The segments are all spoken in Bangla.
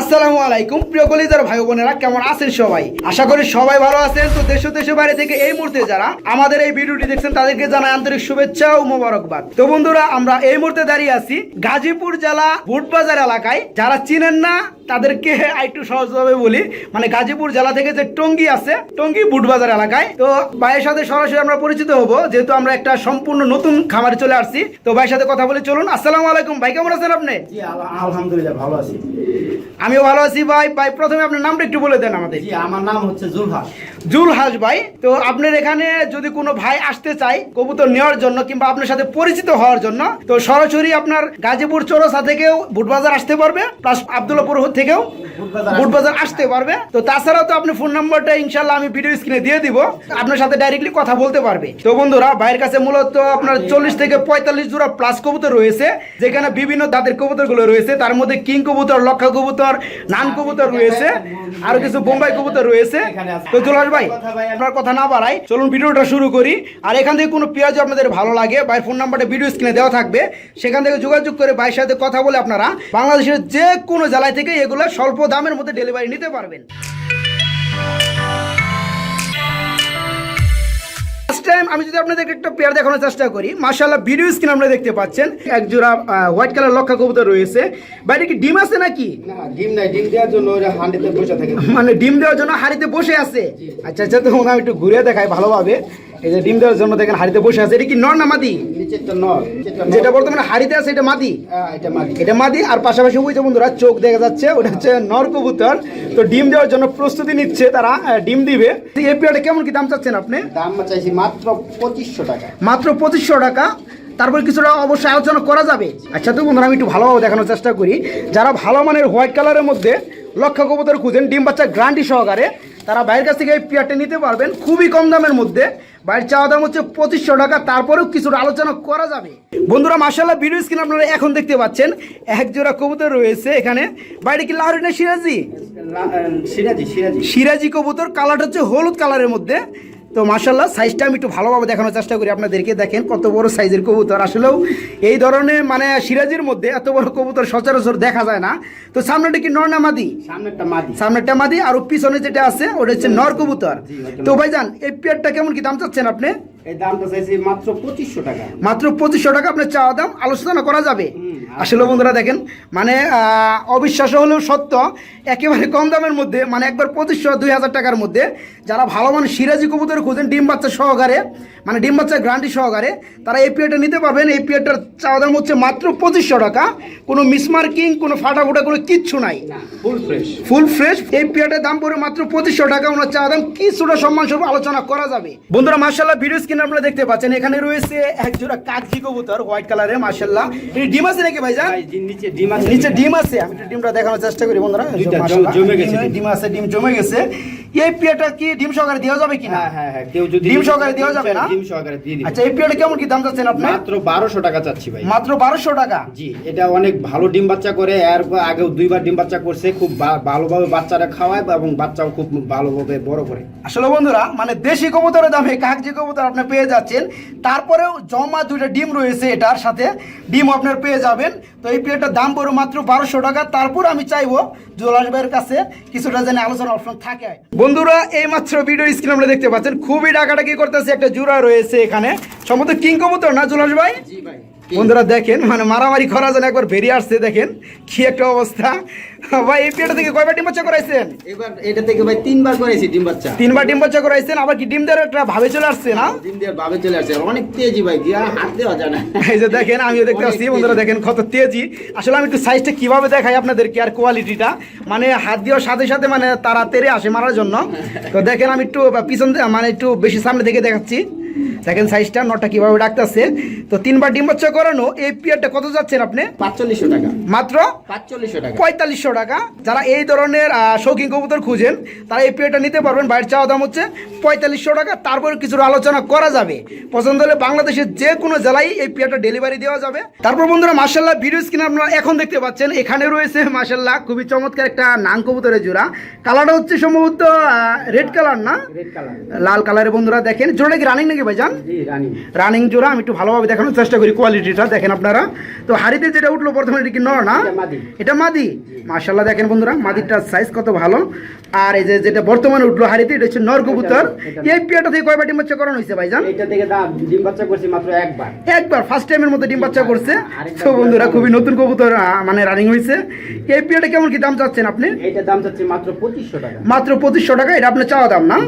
আসসালামু আলাইকুম। প্রিয় কলিজার ভাই বোনেরা, কেমন আছেন সবাই? আশা করি সবাই ভালো আছেন। তো দেশ দেশের বাইরে থেকে এই মুহূর্তে যারা আমাদের এই ভিডিওটি দেখছেন, তাদেরকে জানাই আন্তরিক শুভেচ্ছা ও মোবারকবাদ। তো বন্ধুরা, আমরা এই মুহূর্তে দাঁড়িয়ে আছি গাজীপুর জেলা বুটবাজার এলাকায়। যারা চিনেন না, তাদেরকে একটু সহজভাবে বলি। মানে গাজীপুর জেলা থেকে যে টঙ্গি আছে, টঙ্গী বুটবাজার এলাকায়। তো ভাইয়ের সাথে সরাসরি আমরা পরিচিত হব, যেহেতু আমরা একটা সম্পূর্ণ নতুন খামারে চলে আসছি। তো ভাইয়ের সাথে কথা বলে চলুন। আসসালামু আলাইকুম। ভাই, কেমন আছেন আপনি? আলহামদুলিল্লাহ, ভালো আছি। আমিও ভালো আছি ভাই। ভাই প্রথমে আপনার নামটা একটু বলে দেন আমাদের। জি আমার নাম হচ্ছে জুলহাস। জুল হাস ভাই তো আপনার এখানে যদি কোনো ভাই আসতে চায় কবুতর নেওয়ার জন্য কিংবা আপনার সাথে পরিচিত হওয়ার জন্য তো সরাসরি আপনার গাজীপুর চৌরাস্তা থেকেও বুটবাজার আসতে পারবে প্লাস আবদুল্লাপুর থেকেও বুটবাজার আসতে পারবে। তো তাছাড়াও তো আপনি ফোন নাম্বারটা ইনশাল্লাহ আমি ভিডিও স্ক্রিনে দিয়ে দিব আপনার সাথে ডাইরেক্টলি কথা বলতে পারবে। তো বন্ধুরা ভাইয়ের কাছে মূলত আপনার চল্লিশ থেকে পঁয়তাল্লিশ জোড়া প্লাস কবুতর রয়েছে যেখানে বিভিন্ন দাঁতের কবুতরগুলো রয়েছে তার মধ্যে কিং কবুতর লক্ষা কবুতর নান কবুতর রয়েছে, আরও কিছু বোম্বাই কবুতর রয়েছে। তো জুলাস ভাই, আপনার কথা না বাড়াই, চলুন ভিডিওটা শুরু করি। আর এখান থেকে কোনো পেঁয়াজ আপনাদের ভালো লাগে, ভাই ফোন নাম্বারটা ভিডিও স্ক্রিনে দেওয়া থাকবে। সেখান থেকে যোগাযোগ করে ভাইয়ের সাথে কথা বলে আপনারা বাংলাদেশের যে কোনো জেলায় থেকে এগুলো স্বল্প দামের মধ্যে ডেলিভারি নিতে পারবেন। আমি যদি আপনাদেরকে একটা পেয়ার দেখানোর চেষ্টা করি মাসাল্লাহ ভিডিও স্ক্রিন আপনারা দেখতে পাচ্ছেন। এক জোড়া হোয়াইট কালার লক্ষা কবুতর রয়েছে। বাইরে কি ডিম আছে নাকি? ডিম নাই ডিম দেওয়ার জন্য ওরা হান্ডিতে বসে থাকে। মানে ডিম দেওয়ার জন্য হাড়িতে বসে আছে? আচ্ছা আচ্ছা তো আমি একটু ঘুরে দেখাই ভালোভাবে। এই যে ডিম দেওয়ার জন্য দেখেন হাড়িতে বসে আছে এটা কি নর না মাদি? নিচেরটা নর যেটা বর্তমানে হাড়িতে আছে এটা মাদি? হ্যাঁ, এটা মাটি এটা মাদি আর পাশাপাশি ওই যে বন্ধুরা চোখ দেখা যাচ্ছে ওটা হচ্ছে নর কবুতর। তো ডিম দেওয়ার জন্য প্রস্তুতি নিচ্ছে তারা ডিম দিবে। এই পেয়ারটা কেমন কি দাম চাচ্ছেন আপনি? দাম চাইছি মাত্র পঁচিশশো টাকা। মাত্র পঁচিশশো টাকা। তারপর কিছুটা অবশ্যই আলোচনা করা যাবে। আচ্ছা তো বন্ধুরা আমি একটু ভালোভাবে দেখানোর চেষ্টা করি। যারা ভালো মানের হোয়াইট কালারের মধ্যে লক্ষ্য কবুতর খুঁজেন ডিম বাচ্চা গ্রান্টি সহকারে তারা বাইরের কাছ থেকে এই পেয়ারটা নিতে পারবেন। খুবই কম দামের মধ্যে। বাইরের চাওয়া দাম হচ্ছে পঁচিশশো টাকা তারপরেও কিছুটা আলোচনা করা যাবে। বন্ধুরা মাসাল্লাহ ভিডিও স্ক্রিন আপনারা এখন দেখতে পাচ্ছেন এক জোড়া কবুতর রয়েছে এখানে। বাইরে কি লাহরিনা সিরাজি? লা- আহ, সিরাজি সিরাজি। সিরাজি কবুতর কালারটা হচ্ছে হলুদ কালারের মধ্যে। তো মার্শাল্লাহ সাইজটা আমি একটু ভালোভাবে দেখানোর চেষ্টা করি আপনাদেরকে। দেখেন কত বড় সাইজের কবুতর। আসলেও এই ধরনের মানে সিরাজির মধ্যে এত বড় কবুতর সচরাচর দেখা যায় না। তো সামনেটা কি নর না মাদি? সামনেরটা মাটি সামনেরটা মাদি আর পিছনে যেটা আছে ওটা হচ্ছে নর কবুতর। তো ভাইজান এই পেয়ারটা কেমন কি দাম চাচ্ছেন আপনি? এই দামটা চাইছি মাত্র পঁচিশশো টাকা। মাত্র পঁচিশশো টাকা আপনার চাওয়া দাম আলোচনা করা যাবে। আসলে বন্ধুরা দেখেন মানে আহ, অবিশ্বাস্য হলেও সত্য একেবারে কম দামের মধ্যে মানে একবার পঁচিশশো দুই হাজার টাকার মধ্যে যারা ভালো মানে সিরাজি কবুতর খুঁজেন ডিম বাচ্চা সহকারে মানে ডিম বাচ্চা গ্রান্টি সহকারে তারা এই পিরিয়ডটা নিতে পারবেন। এই পিরিয়ডটার চাওয়া দাম হচ্ছে মাত্র পঁচিশশো টাকা। কোনো মিসমার্কিং কোনো ফাটাফুটা কোনো কিচ্ছু নাই। ফুল ফ্রেশ ফুল ফ্রেশ এই পিয়ারটার দাম পড়ে মাত্র পঁচিশশো টাকা। ওনার চাওয়া দাম কিছুটা সম্মান স্বরূপ আলোচনা করা যাবে। বন্ধুরা মার্শাল্লাহ ভিডিও স্ক্রিন আপনারা দেখতে পাচ্ছেন এখানে রয়েছে এক জোড়া কাকজি কবুতর হোয়াইট কালারের মার্শাল্লাহ এই ডিম আছে নাকি ভাই, জি, নিচে ডিম আছে। নিচে ডিম আছে। আমি ডিমটা দেখানোর চেষ্টা করি বন্ধুরা। জমে গেছে ডিম আছে ডিম জমে গেছে। এই কি ডিম সহকারে দেওয়া যাবে কিনা? হ্যাঁ হ্যাঁ হ্যাঁ কেউ যদি ডিম সহকারে দেওয়া যাবে না? ডিম সহকারে দিয়ে দিবে। আচ্ছা এই কেমন কি দাম চাচ্ছেন আপনি? মাত্র বারোশো টাকা চাচ্ছি ভাই। মাত্র বারোশো টাকা? জি এটা অনেক ভালো ডিম বাচ্চা করে এর আগেও দুইবার ডিম বাচ্চা করছে খুব ভালোভাবে খাওয়ায় এবং বাচ্চাও খুব ভালোভাবে বড় করে। আসলে বন্ধুরা মানে দেশি কবুতরের দামে কাগজি কবুতর আপনি পেয়ে যাচ্ছেন। তারপরেও জমা দুইটা ডিম রয়েছে এটার সাথে ডিম আপনার পেয়ে যাবেন। তো এই প্লেটটার দাম পড়ে মাত্র বারোশো টাকা। তারপর আমি চাইব জোলাস ভাইয়ের কাছে কিছুটা যেন আলোচনা অপশন থাকে। বন্ধুরা এই মাত্র ভিডিও স্ক্রিন আমরা দেখতে পাচ্ছেন, খুবই ডাকাডাকি করতেছে একটা জোড়া রয়েছে এখানে। সম্ভবত কিং না জুলাস ভাই? জি ভাই। বন্ধুরা দেখেন মানে মারামারি করা যেন একবার বেরিয়ে আসছে দেখেন কি একটা অবস্থা। ভাই এই প্লেটটা থেকে কয়বার ডিম বাচ্চা করাইছেন? এবার এটা থেকে ভাই তিনবার করেছি ডিম বাচ্চা। তিনবার ডিম বাচ্চা করাইছেন আবার কি ডিম দেওয়ার একটা ভাবে চলে আসছে না? ডিম দিয়ে ভাবে চলে আসছে অনেক তেজি ভাই দিয়া হাত দেওয়া যায় না। এই যে দেখেন আমিও দেখতে পাচ্ছি বন্ধুরা দেখেন কত তেজি। আসলে আমি একটু সাইজটা কীভাবে দেখাই আপনাদেরকে আর কোয়ালিটিটা মানে হাত দেওয়ার সাথে সাথে মানে তারা তেরে আসে মারার জন্য। তো দেখেন আমি একটু পিছন মানে একটু বেশি সামনে থেকে দেখাচ্ছি। দেখেন সাইজটা নটটা কীভাবে ডাকতেছে তো তিনবার ডিম বাচ্চা করানো এই পিয়ারটা কত যাচ্ছেন আপনি? পাঁচচল্লিশশো টাকা। মাত্র? পাঁচচল্লিশশো টাকা। পঁয়তাল্লিশশো টাকা। যারা এই ধরনের শৌখিন কবুতর খুঁজেন তারা এই পেটা নিতে পারবেন। বাইরের চাওয়া দাম হচ্ছে পঁয়তাল্লিশশো টাকা। তারপর কিছু আলোচনা করা যাবে। পছন্দ হলে বাংলাদেশের যে কোনো জেলায় এই পেয়াটা ডেলিভারি দেওয়া যাবে। তারপর বন্ধুরা মার্শাল্লাহ ভিডিও স্ক্রিনে আপনারা এখন দেখতে পাচ্ছেন। এখানে রয়েছে মার্শাল্লাহ খুবই চমৎকার একটা নাং কবুতরের জোড়া। কালারটা হচ্ছে সম্ভবত রেড কালার না? রেড কালার লাল কালারের বন্ধুরা দেখেন। জোড়াটা কি রানিং নাকি ভাইজান? রানিং। জোড়া আমি একটু ভালোভাবে দেখানোর চেষ্টা করি কোয়ালিটিটা দেখেন আপনারা। তো হাড়িতে যেটা উঠল প্রথমে এটা কি নর না? এটা মাদি। এটা মাদি? মাশাল্লাহ দেখেন বন্ধুরা মাদিরটার সাইজ কত ভালো। আর এই যে যেটা বর্তমানে উঠল হাড়িতে এটা হচ্ছে নর কবুতর। এই পিয়াটা থেকে কয়বার ডিম বাচ্চা করানো হয়েছে ভাইজান? এটা থেকে ডিম বাচ্চা করছি মাত্র একবার। একবার ফার্স্ট টাইমের মধ্যে ডিম বাচ্চা করছে। তো বন্ধুরা খুবই নতুন কবুতর মানে রানিং হয়েছে। এই পিয়াটা কেমন কি দাম চাচ্ছেন আপনি? এইটার দাম চাচ্ছি মাত্র পঁচিশশো টাকা। মাত্র পঁচিশশো টাকা এটা আপনার চাওয়া দাম না।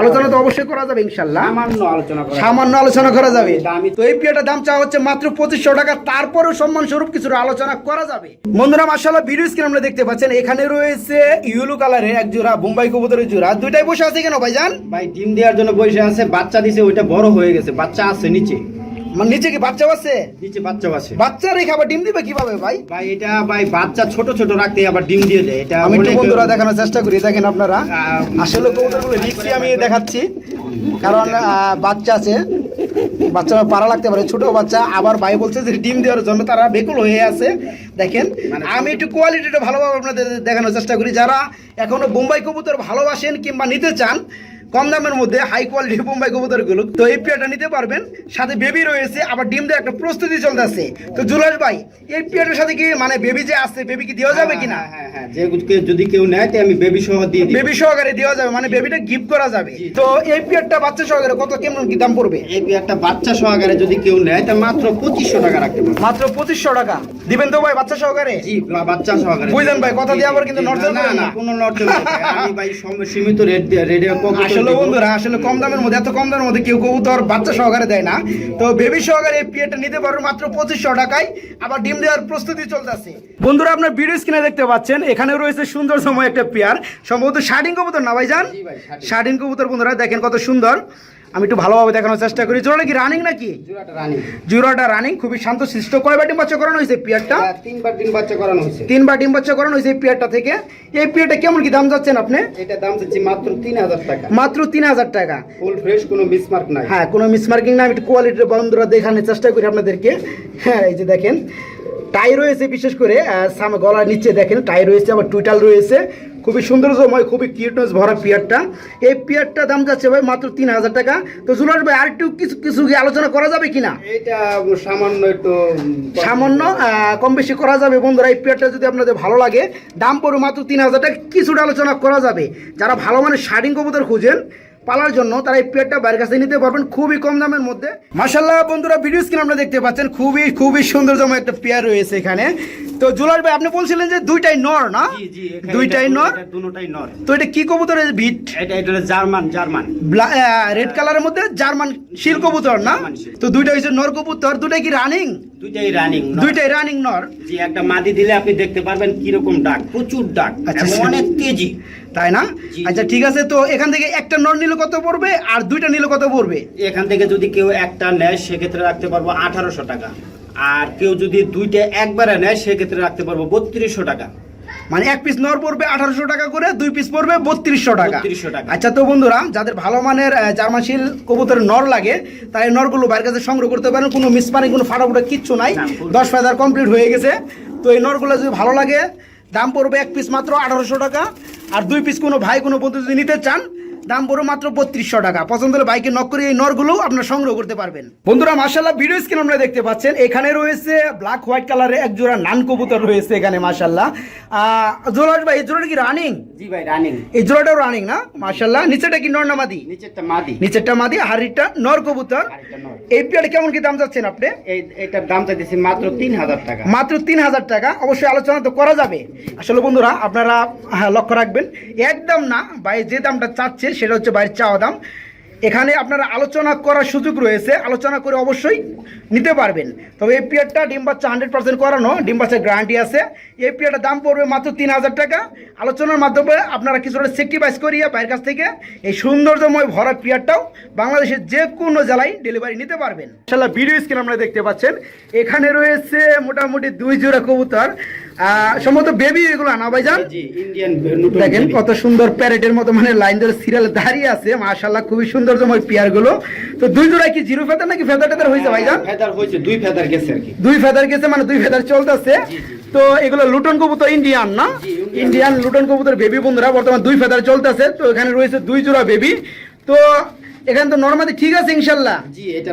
আলোচনা তো অবশ্যই করা যাবে ইনশাল্লাহ সামান্য আলোচনা। করা সামান্য আলোচনা করা যাবে। তো এই পিয়াটার দাম চাওয়া হচ্ছে মাত্র পঁচিশশো টাকা তারপরেও সম্মান স্বরূপ কিছু আলোচনা করা যাবে। বন্ধুরা মার্শাল্লাহ ভিডিও স্ক্রিন আমরা দেখতে পাচ্ছেন এখানে রয়েছে ইউলো কালারের এক জোড়া বোম্বাই কবুতরের জোড়া। দুইটাই বসে আছে কেন ভাইজান? ভাই ডিম দেওয়ার জন্য বসে আছে বাচ্চা দিছে ওইটা বড় হয়ে গেছে বাচ্চা আছে নিচে। মানে নিচে কি বাচ্চা আছে? নিচে বাচ্চা আছে। বাচ্চা রেখে আবার ডিম দিবে কীভাবে ভাই? ভাই এটা ভাই বাচ্চা ছোট ছোট রাখতে আবার ডিম দিয়ে দেয়। এটা আমি একটু বন্ধুরা দেখানোর চেষ্টা করি দেখেন আপনারা। আসলে কবুতরগুলো আমি দেখাচ্ছি। কারণ বাচ্চা আছে। বাচ্চা পাড়া লাগতে পারে ছোট বাচ্চা। আবার ভাই বলছে যে ডিম দেওয়ার জন্য তারা বেকুল হয়ে আছে। দেখেন আমি একটু কোয়ালিটিটা ভালোভাবে আপনাদের দেখানোর চেষ্টা করি। যারা এখনও বোম্বাই কবুতর ভালোবাসেন কিংবা নিতে চান কম দামের মধ্যে হাই কোয়ালিটি বোম্বাই কবুতরগুলো। তো এই পেয়ারটা নিতে পারবেন। সাথে বেবি রয়েছে আবার ডিম দেওয়ার একটা প্রস্তুতি চলতেছে। তো জুলাস ভাই এই পেয়ারটার সাথে কি মানে বেবি যে আছে বেবি কি দেওয়া যাবে কিনা? হ্যাঁ হ্যাঁ যে যদি কেউ নেয় আমি বেবি সহ দিয়ে বেবি সহকারে দেওয়া যাবে মানে বেবিটা গিফট করা যাবে। তো এই পিয়ারটা বাচ্চা সহকারে কত কেমন কি দাম পড়বে? এই একটা বাচ্চা সহকারে যদি কেউ নেয় তা মাত্র পঁচিশশো টাকা রাখতে পারবে। মাত্র পঁচিশশো টাকা। দিবেন তো ভাই বাচ্চা সহকারে? জি বাচ্চা সহকারে। বুঝলেন ভাই, কথা দিয়ে আবার কিন্তু নড়চড় না না না। কোনো নড়চড় আমি ভাই সীমিত রেট রেটে আসলে বন্ধুরা আসলে কম দামের মধ্যে এত কম দামের মধ্যে কেউ কবুতর বাচ্চা সহকারে দেয় না। তো বেবি সহকারে এই পিয়ারটা নিতে পারবে মাত্র পঁচিশশো টাকায়। আবার ডিম দেওয়ার প্রস্তুতি চলতেছে। বন্ধুরা আপনার ভিডিও স্ক্রিনে দেখতে পাচ্ছেন এখানে রয়েছে সুন্দর সময় একটা পেয়ার। সম্ভবত শার্টিং কবুতর না ভাইজান? জি ভাই, যান শার্টিং কবুতর বন্ধুরা দেখেন কত সুন্দর। আমি একটু ভালোভাবে দেখানোর চেষ্টা করি। জোড়া কি রানিং নাকি? জোড়াটা জুরাটা রানিং খুবই শান্ত। শিষ্ট কয়বার ডিম বাচ্চা করানো হয়েছে পিয়ারটা? তিনবার দিন বাচ্চা করানো হয়েছে। তিনবার ডিম বাচ্চা করানো হয়েছে এই পিয়ারটা থেকে। এই পিয়ারটা কেমন কি দাম যাচ্ছেন আপনি? এটা দাম চাচ্ছি মাত্র তিন হাজার টাকা। মাত্র তিন হাজার টাকা। ফুল ফ্রেশ কোনো মিসমার্ক নাই। হ্যাঁ কোনো মিসমার্কিং না আমি একটু কোয়ালিটির বন্ধুরা দেখানোর চেষ্টা করি আপনাদেরকে। হ্যাঁ এই যে দেখেন। টাই রয়েছে বিশেষ করে গলার নিচে দেখেন টাই রয়েছে আবার টুইটাল রয়েছে। খুবই সৌন্দর্যময় খুবই কিউটনেস ভরা পিয়ারটা। এই পিয়ারটা দাম যাচ্ছে ভাই মাত্র তিন হাজার টাকা। তো জুলাস ভাই আর একটু কিছু কিছু কি আলোচনা করা যাবে কিনা? এটা সামান্য একটু সামান্য কম বেশি করা যাবে। বন্ধুরা এই পেয়ারটা যদি আপনাদের ভালো লাগে দাম পড়বে মাত্র তিন হাজার টাকা। কিছুটা আলোচনা করা যাবে। যারা ভালো মানের শার্টিং কবুতর খুঁজেন পালার জন্য তারা এই পেয়ারটা বাইরের কাছে নিতে পারবেন খুবই কম দামের মধ্যে। মাসাল্লাহ বন্ধুরা ভিডিও স্ক্রিন আমরা দেখতে পাচ্ছেন খুবই খুবই সুন্দরতম একটা পেয়ার রয়েছে এখানে। তো জুলার ভাই আপনি বলছিলেন যে দুইটাই নর না? দুইটাই নর? দুটোটাই নর। তো এটা কি কবুতরের বিট এটা এটা জার্মান জার্মান। রেড কালারের মধ্যে জার্মান শিল কবুতর না? তো দুইটা হচ্ছে নর কবুতর দুটাই কি রানিং দুইটাই রানিং দুইটাই রানিং নর। জি একটা মাদি দিলে আপনি দেখতে পারবেন কীরকম ডাক প্রচুর ডাক আচ্ছা, আচ্ছা। অনেক তেজি তাই না? আচ্ছা ঠিক আছে তো এখান থেকে একটা নর নিলে কত পড়বে আর দুইটা নিলে কত পড়বে? এখান থেকে যদি কেউ একটা নেয় সেক্ষেত্রে রাখতে পারব আঠারোশো টাকা। আর কেউ যদি দুইটা একবারে নেয় সেক্ষেত্রে রাখতে পারব বত্রিশশো টাকা। মানে এক পিস নর পড়বে আঠারোশো টাকা করে দুই পিস পড়বে বত্রিশশো টাকা। আচ্ছা তো বন্ধুরা যাদের ভালো মানের আহ, জার্মানশীল কবুতরের নর লাগে তাই নরগুলো বাইরের কাছে সংগ্রহ করতে পারেন কোনো মিসপানি কোনো ফাটাফুটা কিচ্ছু নাই। দশ ফায়দার কমপ্লিট হয়ে গেছে। তো এই নরগুলো যদি ভালো লাগে দাম পড়বে এক পিস মাত্র আঠারোশো টাকা। আর দুই পিস কোনো ভাই কোনো বন্ধু যদি নিতে চান দাম বড় মাত্র বত্রিশশো টাকা। পছন্দ হলে বাইকে নক করে এই নরগুলো আপনার সংগ্রহ করতে পারবেন। বন্ধুরা মাসাল্লাহ ভিডিও স্ক্রিন আপনারা দেখতে পাচ্ছেন। এখানে রয়েছে ব্ল্যাক হোয়াইট কালারের এক জোড়া নান কবুতর রয়েছে এখানে মাসাল্লাহ জোড়া ভাই এই জোড়াটা কি রানিং জি ভাই রানিং এই জোড়াটাও রানিং না? মাসাল্লাহ নিচেটা কি নর না মাদি? নিচেরটা মাদি। নিচেরটা মাদি হাড়িটা নর কবুতর। এই পেয়ারে কেমন কি দাম যাচ্ছেন আপনি? এটার দাম চাইতেছি মাত্র তিন হাজার টাকা। মাত্র তিন হাজার টাকা। অবশ্যই আলোচনা তো করা যাবে। আসলে বন্ধুরা আপনারা হ্যাঁ, লক্ষ্য রাখবেন একদম না ভাই যে দামটা চাচ্ছে সেটা হচ্ছে বাড়ির চাওয়া দাম। এখানে আপনারা আলোচনা করার সুযোগ রয়েছে। আলোচনা করে অবশ্যই নিতে পারবেন। তবে এই পিয়ারটা ডিম বাচ্চা হান্ড্রেড পার্সেন্ট করানো ডিম বাচ্চার গ্যারান্টি আছে। এই পিয়ারটার দাম পড়বে মাত্র তিন হাজার টাকা। আলোচনার মাধ্যমে আপনারা কিছুটা সেক্রিফাইস করিয়ে বাইরের কাছ থেকে এই সৌন্দর্যময় ভরা পিয়ারটাও বাংলাদেশের যে কোনো জেলায় ডেলিভারি নিতে পারবেন। ইনশাল্লাহ ভিডিও স্ক্রিন আপনারা দেখতে পাচ্ছেন। এখানে রয়েছে মোটামুটি দুই জোড়া কবুতর। আহ, সম্ভবত বেবি এগুলো না ভাইজান? জি দেখেন কত সুন্দর প্যারেটের মতো মানে লাইন ধরে সিরিয়াল দাঁড়িয়ে আছে। মাশাল্লাহ খুবই সৌন্দর্যময় পিয়ারগুলো তো দুই জোড়ায় কি জিরো ফেদার নাকি ফেদার টেদার হয়েছে ভাইজান? ফেদার হয়েছে দুই ফেদার গেছে আর কি। দুই ফেদার গেছে মানে দুই ফেদার চলতেছে। তো এগুলো লুটন কবুতর ইন্ডিয়ান না? ইন্ডিয়ান। লুটন কবুতর বেবি বন্ধুরা বর্তমানে দুই ফেদার চলতেছে। তো এখানে রয়েছে দুই জোড়া বেবি। তো এখানে তো নর্মালি ঠিক আছে ইনশাল্লাহ? জি এটা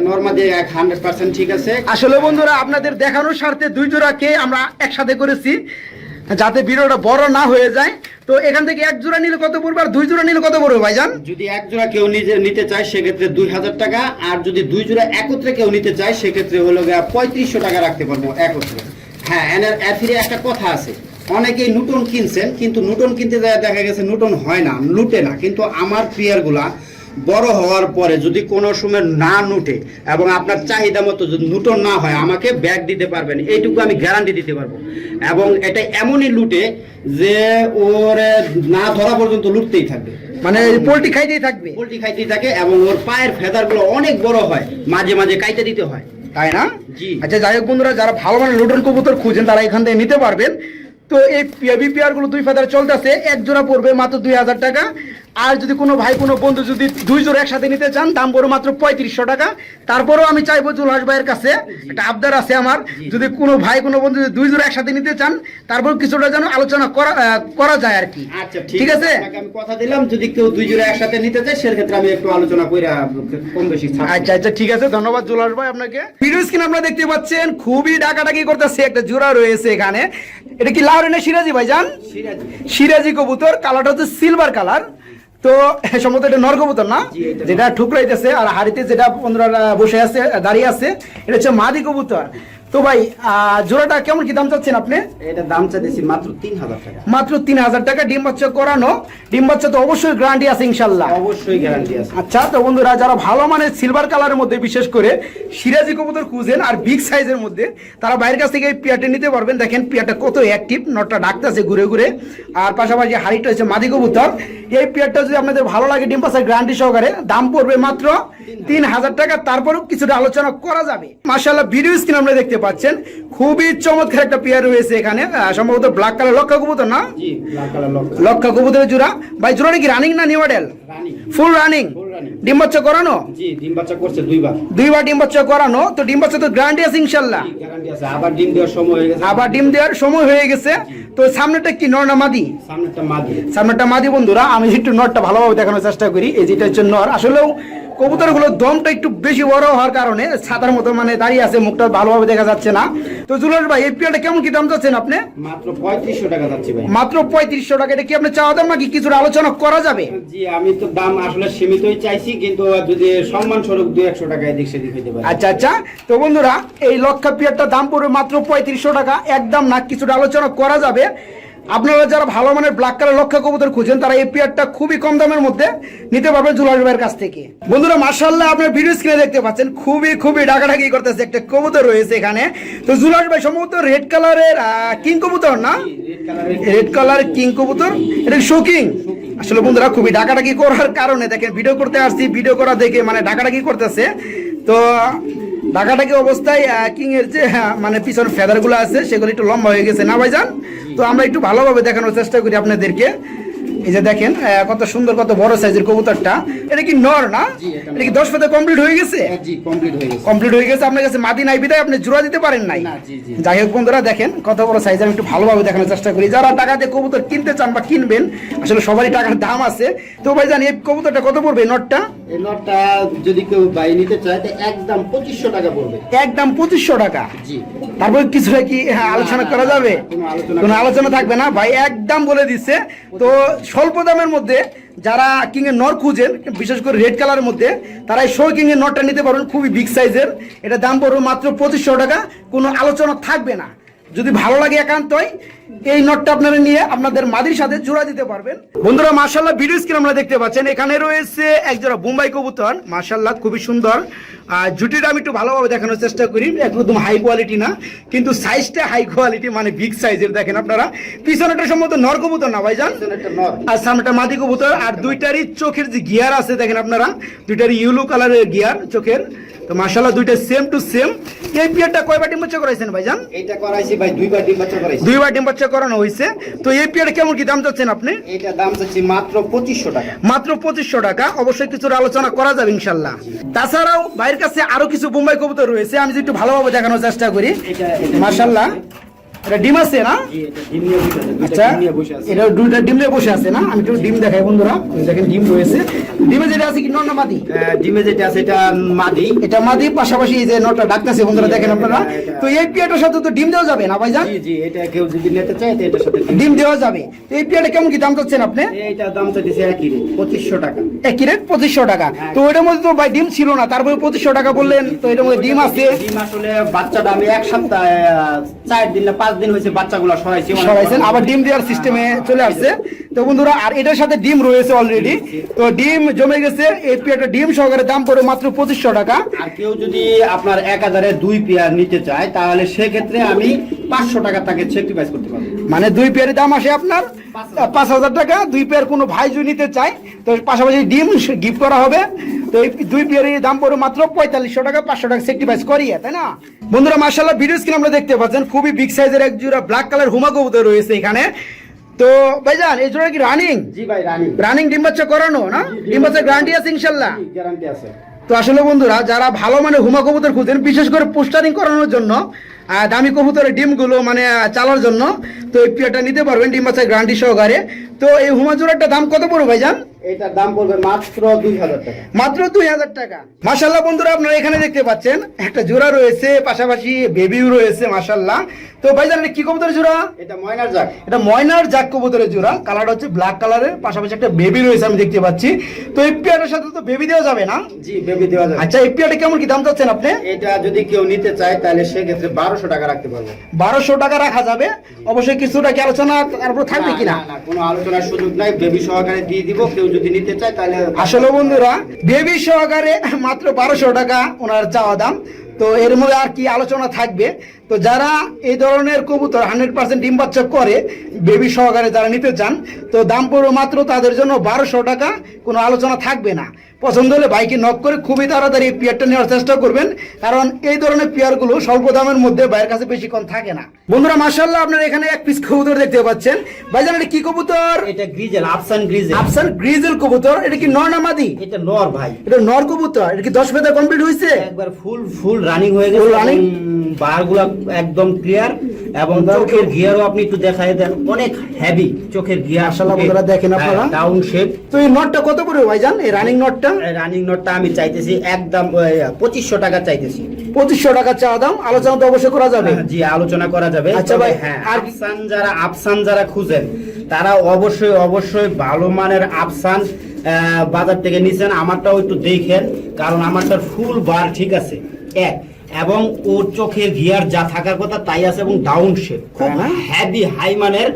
হান্ড্রেড পার্সেন্ট ঠিক আছে। আসলে বন্ধুরা আপনাদের দেখানোর স্বার্থে দুই জোড়াকে আমরা একসাথে করেছি। যাতে ভিডিওটা বড় না হয়ে যায়, তো এখান থেকে এক জোড়া নিলে কত পড়বে আর দুই জোড়া নিলে কত পড়বে ভাইজান? যদি এক জোড়া কেউ নিজে নিতে চায়, সেক্ষেত্রে দুই হাজার টাকা, আর যদি দুই জোড়া একত্রে কেউ নিতে চায়, সেক্ষেত্রে হলো গিয়া পঁয়ত্রিশশো টাকা রাখতে পারব একত্রে। হ্যাঁ এনার এর ফিরে একটা কথা আছে। অনেকেই নুটন কিনছেন, কিন্তু নুটন কিনতে যায়, দেখা গেছে নুটন হয় না, লুটে না। কিন্তু আমার প্লেয়ারগুলা বড় হওয়ার পরে যদি কোনো সময় না নুটে এবং আপনার চাহিদা মতো যদি নুটন না হয় আমাকে ব্যাগ দিতে পারবেন এইটুকু আমি গ্যারান্টি দিতে পারব। এবং এটা এমনই লুটে যে ওর না ধরা পর্যন্ত লুটতেই থাকবে। মানে পোল্ট্রি খাইতেই থাকবে? পোল্ট্রি খাইতেই থাকে এবং ওর পায়ের ফেদারগুলো অনেক বড় হয় মাঝে মাঝে কাইতে দিতে হয়। তাই না? জি। আচ্ছা যাই হোক বন্ধুরা যারা ভালো মানের লুটন কবুতর খুঁজেন তারা এখান থেকে নিতে পারবেন। তো এই পেবি পেয়ারগুলো দুই ফেদার চলতেছে এক জোড়া পড়বে মাত্র দুই হাজার টাকা। আর যদি কোনো ভাই কোনো বন্ধু যদি দুই জোড়া একসাথে নিতে চান দাম পড়বে মাত্র পঁয়ত্রিশশো টাকা। তারপরেও আমি চাইব জুলহাস ভাইয়ের কাছে একটা আবদার আছে আমার যদি কোনো ভাই কোনো বন্ধু যদি দুই জোড়া একসাথে নিতে চান তারপর কিছুটা যেন আলোচনা করা করা যায় আর কি। আচ্ছা ঠিক আছে? আমি কথা দিলাম যদি কেউ দুই জোড়া একসাথে নিতে চায় সেক্ষেত্রে আমি একটু আলোচনা করে কম বেশি আচ্ছা আচ্ছা ঠিক আছে। ধন্যবাদ জুলাস ভাই আপনাকে। ভিডিও স্ক্রিন আপনারা দেখতে পাচ্ছেন খুবই ডাকাডাকি করতেছে একটা জোড়া রয়েছে এখানে। এটা কি লাউরেনের সিরাজি ভাইজান? সিরাজি। সিরাজি কবুতর কালারটা হচ্ছে সিলভার কালার তো সম্ভবত এটা নরকবুতর না? যেটা ঠুকরাইতেছে আর হাড়িতে যেটা বন্ধুরা বসে আছে দাঁড়িয়ে আছে এটা হচ্ছে মাদি কবুতর। তো ভাই জোড়াটা কেমন কি দাম চাচ্ছেন আপনি? এটা দাম চাইতেছি মাত্র তিন হাজার টাকা। মাত্র তিন হাজার টাকা ডিম বাচ্চা করানো। ডিম বাচ্চা তো অবশ্যই গ্যারান্টি আছে ইনশাল্লাহ। অবশ্যই গ্যারান্টি আছে। আচ্ছা তো বন্ধুরা যারা ভালো মানের সিলভার কালারের মধ্যে বিশেষ করে সিরাজি কবুতর খুঁজেন আর বিগ সাইজের মধ্যে তারা বাইরের কাছ থেকে এই পিয়াটা নিতে পারবেন। দেখেন পিয়াটা কত অ্যাক্টিভ নটটা ডাকতেছে ঘুরে ঘুরে। আর পাশাপাশি হাড়িটা হচ্ছে মাদি কবুতর। এই পিয়ারটা যদি আপনাদের ভালো লাগে ডিম পাশার গ্যারান্টি সহকারে দাম পড়বে মাত্র তিন হাজার। টাকা। তারপরেও কিছুটা আলোচনা করা যাবে। মার্শাল্লাহ ভিডিও স্ক্রিন আপনারা দেখতে পাচ্ছেন। খুবই চমৎকার একটা পেয়ার রয়েছে এখানে। সম্ভবত ব্ল্যাক কালার লক্ষা কবুতর না? লক্ষা কবুতরের জোড়া। ভাই জোড়াটা কি রানিং না নিউ মডেল ফুল রানিং ডিম বাচ্চা করানো? ডিম বাচ্চা করছে দুইবার। দুইবার ডিম বাচ্চা করানো। তো ডিম বাচ্চা তো গ্যারান্টি আছে ইনশাল্লাহ। আবার ডিম দেওয়ার সময় হয়ে গেছে। আবার ডিম দেওয়ার সময় হয়ে গেছে। তো সামনেটা কি নর না মাদি? সামনেটা মাদি বন্ধুরা আমি একটু নরটা ভালোভাবে দেখানোর চেষ্টা করি। এই যেটা হচ্ছে নর। আসলেও কবুতরগুলোর দমটা একটু বেশি বড় হওয়ার কারণে সাদার মতো মানে দাঁড়িয়ে আছে মুখটা ভালোভাবে দেখা যাচ্ছে না। তো জুলাস ভাই এই পিয়াটা কেমন কি দাম যাচ্ছেন আপনি? মাত্র পঁয়ত্রিশশো টাকা যাচ্ছে ভাই। মাত্র পঁয়ত্রিশশো টাকা এটা কি আপনি চাওয়া দাম নাকি কিছুটা আলোচনা করা যাবে? জি আমি তো দাম আসলে সীমিতই চাইছি কিন্তু যদি সম্মান স্বরূপ দুই একশো টাকা এদিক সেদিক হইতে পারে। আচ্ছা আচ্ছা। তো বন্ধুরা এই লক্ষা পিয়ারটার দাম পড়বে মাত্র পঁয়ত্রিশশো টাকা একদম না কিছুটা আলোচনা করা যাবে। আপনারা যারা ভালো মানের ব্ল্যাক কালার লক্ষ্য কবুতর খুঁজেন তারা এই পিয়ারটা খুবই কম দামের মধ্যে নিতে পারবেন জুলাস ভাইয়ের কাছ থেকে। বন্ধুরা মার্শাল্লাহ আপনার ভিডিও স্ক্রিনে দেখতে পাচ্ছেন, খুবই খুবই ডাকাডাকি করতেছে একটা কবুতর রয়েছে এখানে। তো জুলাস ভাই সম্ভবত রেড কালারের কিং কবুতর না? রেড কালার কিং কবুতর? এটা শোকিং আসলে বন্ধুরা, খুবই ডাকাডাকি করার কারণে দেখেন ভিডিও করতে আসছি ভিডিও করা দেখে মানে ডাকাডাকি করতেছে। তো ডাকাডাকি অবস্থায় কিং এর যে হ্যাঁ, মানে পিছনে ফেদার আছে সেগুলো একটু লম্বা হয়ে গেছে। না ভাইজান? তো আমরা একটু ভালোভাবে দেখানোর চেষ্টা করি আপনাদেরকে। এই যে দেখেন কত সুন্দর কত বড় সাইজের কবুতরটা। এটা কি নর না? এটা কি দশ ফেদা কমপ্লিট হয়ে গেছে? কমপ্লিট হয়ে গেছে। হয়ে গেছে আপনার কাছে মাদি নাই বিদায় আপনি জোড়া দিতে পারেন নাই। যাই হোক বন্ধুরা দেখেন কত বড় সাইজ আমি একটু ভালোভাবে দেখানোর চেষ্টা করি। যারা টাকা দিয়ে কবুতর কিনতে চান বা কিনবেন আসলে সবারই টাকার দাম আছে। তো ভাই জানি এই কবুতরটা কত পড়বে নটটা এই নটটা যদি কেউ বাই নিতে চায় তো একদম পঁচিশশো টাকা পড়বে। একদম পঁচিশশো টাকা? জি। তারপর কিছুটা কি আলোচনা করা যাবে? কোনো আলোচনা থাকবে না? ভাই একদম বলে দিচ্ছে। তো স্বল্প দামের মধ্যে যারা কিংয়ের নর খুঁজেন, বিশেষ করে রেড কালারের মধ্যে, তারা এই শো কিংয়ের নরটা নিতে পারবেন, খুবই বিগ সাইজের এটা দাম পড়বে মাত্র পঁচিশশো টাকা, কোনো আলোচনা থাকবে না। যদি ভালো লাগে একান্তই এই নটটা আপনারা নিয়ে আপনাদের মাদির সাথে জোড়া দিতে পারবেন। বন্ধুরা মার্শাল্লাহ ভিডিও স্ক্রিন আমরা দেখতে পাচ্ছেন। এখানে রয়েছে একজোড়া বোম্বাই কবুতর। মার্শাল্লাহ খুবই সুন্দর। আর জুটিটা আমি একটু ভালোভাবে দেখানোর চেষ্টা করি একদম হাই কোয়ালিটি না কিন্তু সাইজটা হাই কোয়ালিটি মানে বিগ সাইজের দেখেন আপনারা। পিছনেটা সম্ভবত নর কবুতর না ভাইজান? আর সামনেটা মাদি কবুতর। আর দুইটারই চোখের যে গিয়ার আছে দেখেন আপনারা দুইটারই ইউলো কালারের গিয়ার চোখের। তো মার্শাল্লাহ দুইটা সেম টু সেম এই পিয়ারটা কয়বার ডিম বাচ্চা করাইছেন ভাইজান? এটা করাইছি ভাই দুইবার ডিম বাচ্চা করাইছি। দুইবার ডিম বাচ্চা করানো হইছে। তো এই পিয়ারটা কেমন কি দাম চাচ্ছেন আপনি? এটা দাম চাচ্ছি মাত্র পঁচিশশো টাকা। মাত্র পঁচিশশো টাকা। অবশ্যই কিছুর আলোচনা করা যাবে ইনশাল্লাহ। তাছাড়াও বাইরের কাছে আরও কিছু বোম্বাই কবুতর রয়েছে আমি যদি একটু ভালোভাবে দেখানোর চেষ্টা করি। এটা- এটা- ডিম আছে না? আচ্ছা। এটা দুইটা ডিম নিয়ে বসে আছে না? আমি একটু ডিম দেখাই বন্ধুরা। দেখেন ডিম রয়েছে। ডিমে যেটা আছে কি নর না মাদি ডিমে যেটা আছে এটা মাদি। এটা মাদি পাশাপাশি এই যে নটা ডাকতেছে বন্ধুরা দেখেন আপনারা। তো এই পিয়াটার সাথে তো ডিম দেওয়া যাবে না ভাইজান? জি জি এটা কেউ যদি নিতে চায় তো এটার সাথে ডিম দেওয়া যাবে। তো এই পিয়াটা কেমন কি দাম চাচ্ছেন আপনি? এইটার দাম তো দিছে একই রে পঁচিশশো টাকা। একই রেট পঁচিশশো টাকা। তো ওইটার মধ্যে তো ভাই ডিম ছিল না তারপরে পঁচিশশো টাকা বললেন তো এটার মধ্যে ডিম আছে। ডিম আসলে বাচ্চাটা আমি এক সপ্তাহ চার দিন না পাঁচ দিন হয়েছে বাচ্চাগুলো সরাইছি সরাইছেন আবার ডিম দেওয়ার সিস্টেমে চলে আসছে। তো বন্ধুরা আর এটার সাথে ডিম রয়েছে অলরেডি তো ডিম জমে গেছে এই পিয়াটা ডিম সহকারে দাম পড়ে মাত্র পঁচিশশো টাকা। আর কেউ যদি আপনার এক হাজারে দুই পেয়ার নিতে চায় তাহলে সেক্ষেত্রে আমি পাঁচশো টাকা তাকে স্যাক্রিফাইস করতে পারব। মানে দুই পেয়ারের দাম আসে আপনার পাঁচ হাজার টাকা। দুই পেয়ার কোনো ভাই যদি নিতে চায় তো পাশাপাশি ডিম গিফট করা হবে। তো এই দুই পেয়ারের দাম পড়ে মাত্র পঁয়তাল্লিশশো টাকা পাঁচশো টাকা সেক্টিফাইস করিয়ে তাই না? বন্ধুরা মার্শাল্লাহ ভিডিও স্ক্রিন আমরা দেখতে পাচ্ছেন খুবই বিগ সাইজের এক জোড়া ব্ল্যাক কালার হুমা কবুতর রয়েছে এখানে। তো ভাইজান এই জন্য কি রানিং জি ভাই রানিং রানিং ডিম বাচ্চা করানো না? ডিম বাচ্চা গ্যারান্টি আছে ইনশাল্লাহ? গ্যারান্টি আছে। তো আসলে বন্ধুরা যারা ভালো মানে হুমা কবুতর খুঁজেন বিশেষ করে পোস্টারিং করানোর জন্য দামি কবুতরের ডিমগুলো মানে চালার জন্য। তো এই পিয়াটা নিতে পারবেন ডিম বাচ্চা গ্যারান্টি সহকারে। তো এই হুমা দাম কত পড়বে ভাইজান? এটার দাম পড়বে মাত্র দুই হাজার টাকা। মাত্র দুই হাজার টাকা। মাসাল্লাহ বন্ধুরা আপনারা এখানে দেখতে পাচ্ছেন একটা জোড়া রয়েছে পাশাপাশি বেবিও রয়েছে মাসাল্লাহ তো ভাইজান কি কবুতরের জোড়া? এটা ময়নার যাক এটা ময়নার জাক কবুতরের জোড়া। কালারটা হচ্ছে ব্ল্যাক কালারের পাশাপাশি একটা বেবি রয়েছে আমি দেখতে পাচ্ছি। তো এই পেয়ারের সাথে তো বেবি দেওয়া যাবে না? জি বেবি দেওয়া যাবে। আচ্ছা এই পেয়ারটা কেমন কি দাম চাচ্ছেন আপনি? এটা যদি কেউ নিতে চায় তাহলে সেক্ষেত্রে বারোশো টাকা রাখতে পারবে। বারোশো টাকা রাখা যাবে। অবশ্যই কিছুটা কি আলোচনা তারপর থাকবে কিনা? কোনো আলোচনার সুযোগ নাই। বেবি সহকারে দিয়ে দিব কেউ যদি নিতে চায় তাহলে আসলে বন্ধুরা বেবি সহকারে মাত্র বারোশো টাকা ওনার চাওয়া দাম। তো এর মধ্যে আর কি আলোচনা থাকবে তো যারা এই ধরনের কবুতর হান্ড্রেড পার্সেন্ট ডিম বাচ্চা করে বেবি সহকারে যারা নিতে চান তো দাম পড়বে মাত্র তাদের জন্য বারোশো টাকা। কোনো আলোচনা থাকবে না। পছন্দ হলে বাইকে নক করে খুবই তাড়াতাড়ি এই পেয়ারটা নেওয়ার চেষ্টা করবেন। কারণ এই ধরনের পেয়ারগুলো স্বল্প দামের মধ্যে বাইরের কাছে বেশিক্ষণ থাকে না। বন্ধুরা মাসাল্লাহ আপনারা এখানে এক পিস কবুতর দেখতে পাচ্ছেন। ভাইজান এটা কি কবুতর? এটা গ্রিজেল আফসান গ্রিজেল। আফসান গ্রিজেল কবুতর। এটা কি নর না মাদি? এটা নর ভাই। এটা নর কবুতর। এটা কি দশ ফেদা কমপ্লিট হয়েছে? একবার ফুল ফুল রানিং হয়ে গেছে running? বারগুলো একদম ক্লিয়ার এবং চোখের গিয়ারও আপনি একটু দেখাই দেন অনেক হেভি চোখের গিয়ার মাশাআল্লাহ বন্ধুরা দেখেন আপনারা। ডাউন শেপ তো এই নটটা কত পড়বে ভাইজান? এই রানিং নটটা রানিং নোটটা আমি চাইতেছি একদম পঁচিশশো টাকা চাইতেছি। পঁচিশশো টাকা চাওয়া দাম আলোচনা তো অবশ্যই করা যাবে। জি আলোচনা করা যাবে। আচ্ছা ভাই, হ্যাঁ আর- আফসান যারা আফসান যারা খুঁজেন তারা অবশ্যই অবশ্যই ভালো মানের আফসান বাজার থেকে নিছেন। আমারটাও একটু দেখেন কারণ আমারটার ফুল বার ঠিক আছে। এক এবং ওর চোখের গিয়ার যা থাকার কথা তাই আছে এবং ডাউন শেপ খুব হ্যাঁ। হেভি হাই মানের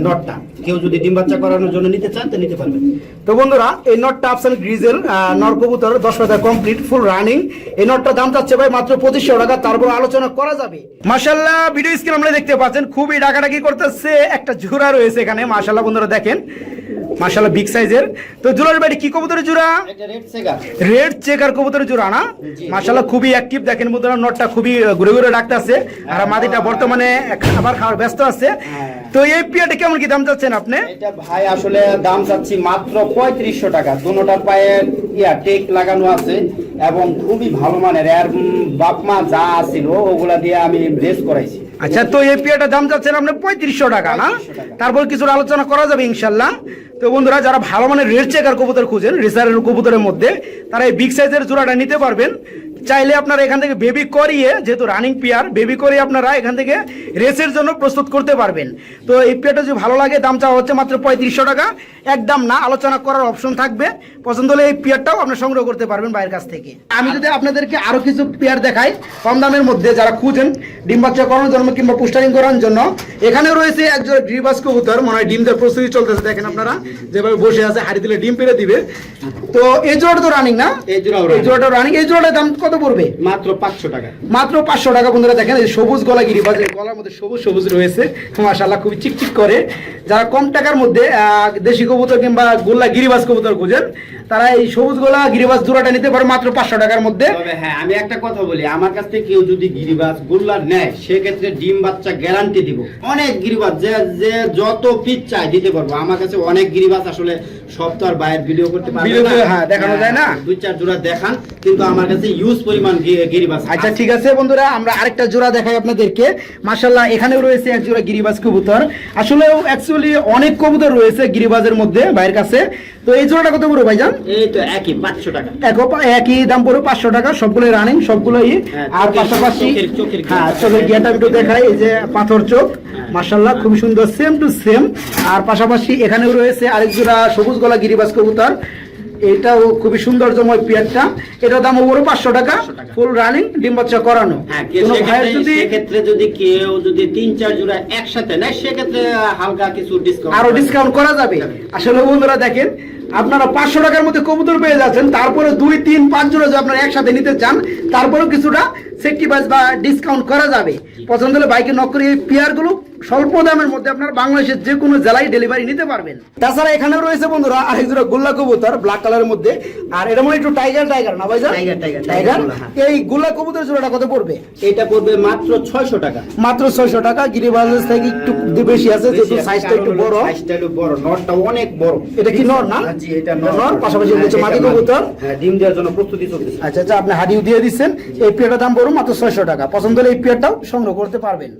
নটটা কেউ যদি ডিম বাচ্চা করানোর জন্য নিতে চান তো নিতে পারবেন। তো বন্ধুরা এই নটটা আফসান গ্রিজেল আহ, নর দশ ফেদা কমপ্লিট ফুল রানিং এই নটটা দাম চাচ্ছে ভাই মাত্র পঁচিশশো টাকা তারপর আলোচনা করা যাবে। মাসাল্লাহ ভিডিও স্ক্রিন আমরা দেখতে পাচ্ছেন। খুবই ডাকাডাকি করতেছে একটা জোড়া রয়েছে এখানে। মাসাল্লাহ বন্ধুরা দেখেন। মাসাল্লাহ বিগ সাইজের তো জোড়ার বাড়ি কি কবুতরের জোড়া রেড চেকার কবুতরের জোড়া না। মাশাআল্লাহ খুবই অ্যাক্টিভ দেখেন বন্ধুরা নটটা খুবই ঘুরে ঘুরে ডাকতেছে। আর মাদিটা বর্তমানে খাবার খাওয়ার ব্যস্ত আছে। হ্যাঁ। তো এই পিয়াটা কেমন কি দাম চাচ্ছেন আপনি? এটা ভাই আসলে দাম চাচ্ছি মাত্র পঁয়ত্রিশশো টাকা। দুটার পায়ে ইয়া টেক লাগানো আছে এবং খুবই ভালো মানের। এর উম, বাপ মা যা আছিল ওগুলা দিয়ে আমি রেস করাইছি। আচ্ছা তো এই পিয়াটার দাম যাচ্ছে আপনি পঁয়ত্রিশশো টাকা না? 3500 টাকা। তারপর কিছু আলোচনা করা যাবে ইনশাল্লাহ। তো বন্ধুরা যারা ভালো মানের রেড চেকার কবুতর খুঁজেন রেসারের কবুতরের মধ্যে তারা এই বিগ সাইজের জোড়াটা নিতে পারবেন। চাইলে আপনারা এখান থেকে বেবি করিয়ে যেহেতু রানিং পেয়ার বেবি করিয়ে আপনারা এখান থেকে রেসের জন্য প্রস্তুত করতে পারবেন। তো এই পেয়ারটা যদি ভালো লাগে দাম চাওয়া হচ্ছে মাত্র পঁয়ত্রিশশো টাকা। একদম না আলোচনা করার অপশন থাকবে। পছন্দ হলে এই পেয়ারটাও আপনি সংগ্রহ করতে পারবেন বাইরের কাছ থেকে। আমি যদি আপনাদেরকে আরও কিছু পেয়ার দেখাই কম দামের মধ্যে যারা খুঁজেন ডিম বাচ্চা করানোর জন্য কিংবা পুস্টারিং করানোর জন্য এখানে রয়েছে একজন গ্রিবাস কবুতর মনে হয় ডিম দেওয়ার প্রস্তুতি চলতেছে দেখেন আপনারা যেভাবে বসে আছে হাড়ি দিলে ডিম পেরে দিবে। তো এই জোড়াটা তো রানিং না? এই জোড়াটা রানিং এই জোড়াটার দাম কত পড়বে? মাত্র পাঁচশো টাকা। মাত্র পাঁচশো টাকা বন্ধুরা দেখেন এই সবুজ গলা গিরিবাজ গলার মধ্যে সবুজ সবুজ রয়েছে। মাশাল্লাহ খুবই চিকচিক করে। যারা কম টাকার মধ্যে দেশি কবুতর কিংবা গোল্লা গিরিবাজ কবুতর খুঁজেন তারা এই সবুজ গলা গিরিবাজ জোড়াটা নিতে পারে মাত্র পাঁচশো টাকার মধ্যে। হ্যাঁ আমি একটা কথা বলি আমার কাছ থেকে কেউ যদি গিরিবাজ গোল্লার নেয় সেক্ষেত্রে ডিম বাচ্চা গ্যারান্টি দিব। অনেক গিরিবাজ যে যে যত পিস চাই দিতে পারব। আমার কাছে অনেক গিরিবাজ আসলে সব তো আর বাইরের ভিডিও করতে পারবে না। হ্যাঁ, দেখানো যায় না। দুই চার জোড়া দেখান কিন্তু আমার কাছে ইউজ পরিমাণ গিরিবাস। আচ্ছা ঠিক আছে বন্ধুরা আমরা আরেকটা জোড়া দেখাই আপনাদেরকে। মাশাল্লাহ এখানেও রয়েছে এক জোড়া গিরিবাজ কবুতর। আসলেও অ্যাকচুয়ালি অনেক কবুতর রয়েছে গিরিবাজের মধ্যে ভাইয়ের কাছে। তো এই জোড়াটা কত বড় ভাইজান? এই তো একই পাঁচশো টাকা। একই দাম পড়বে পাঁচশো টাকা সবগুলো রানিং সবগুলোই। হ্যাঁ, আর পাশাপাশি চোখের হ্যাঁ একটু দেখাই এই যে পাথর চোখ। হ্যাঁ। মাশাল্লাহ খুবই সুন্দর সেম টু সেম আর পাশাপাশি এখানেও রয়েছে আরেক জোড়া সবুজ গলা গিরিবাজ কবুতর। এটাও খুবই সৌন্দর্যময় পেয়ারটা এটার দাম ওপরে পাঁচশো টাকা। ফুল রানিং ডিম বাচ্চা করানো। হ্যাঁ সেক্ষেত্রে যদি কেউ যদি তিন চার জোড়া একসাথে নেয় সেক্ষেত্রে হালকা কিছু ডিসকাউন্ট আরও ডিসকাউন্ট করা যাবে। আসলে বন্ধুরা দেখেন আপনারা পাঁচশো টাকার মধ্যে কবুতর পেয়ে যাচ্ছেন। তারপরে দুই তিন পাঁচ জোড়া যদি আপনারা একসাথে নিতে চান তারপরেও কিছুটা সেক্টিভাইজ বা ডিসকাউন্ট করা যাবে। পছন্দ হলে বাইকে নক করে এই পেয়ারগুলো স্বল্প দামের মধ্যে আপনারা বাংলাদেশের যে কোনো জেলায় ডেলিভারি নিতে পারবেন। তাছাড়া এখানেও রয়েছে বন্ধুরা আরেক জোড়া গোল্লা কবুতর ব্ল্যাক কালারের মধ্যে। আর এটা মনে একটু টাইগার টাইগার না ভাই টাইগার হ্যাঁ। এই গোল্লা কবুতর জোড়াটা কত পড়বে? এটা পড়বে মাত্র ছয়শো টাকা। মাত্র ছয়শো টাকা গিরিবাজ থেকে একটু বেশি আছে যেহেতু সাইজটা একটু বড়। সাইজটা একটু বড় নটটা অনেক বড়। এটা কি নর না? জি এটা পাশাপাশি হ্যাঁ, হচ্ছে মাদি মাদি। কবুতর। হ্যাঁ ডিম দেওয়ার জন্য প্রস্তুতি চলছে আচ্ছা আচ্ছা আপনি হাডিও দিয়ে দিচ্ছেন। এই পেয়ারটার দাম পড়ুন মাত্র ছয়শো টাকা। পছন্দ হলে এই পেয়ারটাও সংগ্রহ করতে পারবেন।